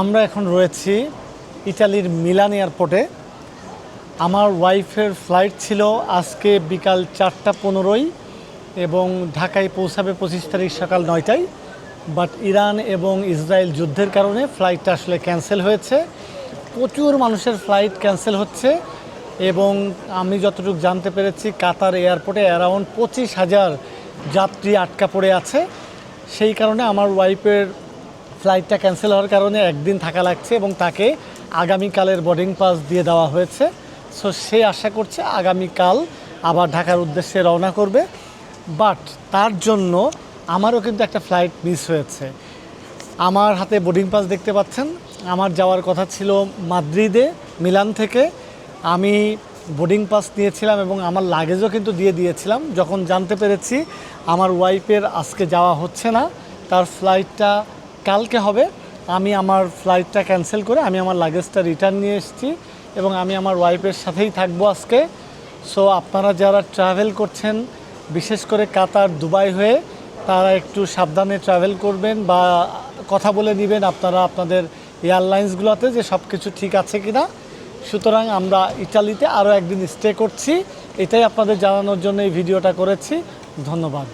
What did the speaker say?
আমরা এখন রয়েছি ইটালির মিলান এয়ারপোর্টে। আমার ওয়াইফের ফ্লাইট ছিল আজকে বিকাল চারটা পনেরোই এবং ঢাকায় পৌঁছাবে পঁচিশ তারিখ সকাল নয়টায়। বাট ইরান এবং ইসরায়েল যুদ্ধের কারণে ফ্লাইটটা আসলে ক্যান্সেল হয়েছে। প্রচুর মানুষের ফ্লাইট ক্যান্সেল হচ্ছে এবং আমি যতটুকু জানতে পেরেছি, কাতার এয়ারপোর্টে অ্যারাউন্ড পঁচিশ হাজার যাত্রী আটকা পড়ে আছে। সেই কারণে আমার ওয়াইফের ফ্লাইটটা ক্যান্সেল হওয়ার কারণে একদিন থাকা লাগছে এবং তাকে আগামীকালের বোর্ডিং পাস দিয়ে দেওয়া হয়েছে। সো সে আশা করছে আগামীকাল আবার ঢাকার উদ্দেশ্যে রওনা করবে। বাট তার জন্য আমারও কিন্তু একটা ফ্লাইট মিস হয়েছে। আমার হাতে বোর্ডিং পাস দেখতে পাচ্ছেন। আমার যাওয়ার কথা ছিল মাদ্রিদে, মিলান থেকে। আমি বোর্ডিং পাস নিয়েছিলাম এবং আমার লাগেজও কিন্তু দিয়ে দিয়েছিলাম। যখন জানতে পেরেছি, আমার ওয়াইফের আজকে যাওয়া হচ্ছে না, তার ফ্লাইটটা কালকে হবে, আমি আমার ফ্লাইটটা ক্যান্সেল করে আমি আমার লাগেজটা রিটার্ন নিয়ে এসেছি এবং আমি আমার ওয়াইফের সাথেই থাকব আজকে। সো আপনারা যারা ট্রাভেল করছেন, বিশেষ করে কাতার, দুবাই হয়ে, তারা একটু সাবধানে ট্রাভেল করবেন বা কথা বলে নেবেন আপনারা আপনাদের এয়ারলাইন্সগুলোতে যে সব কিছু ঠিক আছে কি না সুতরাং আমরা ইটালিতে আরও একদিন স্টে করছি। এটাই আপনাদের জানানোর জন্য এই ভিডিওটা করেছি। ধন্যবাদ।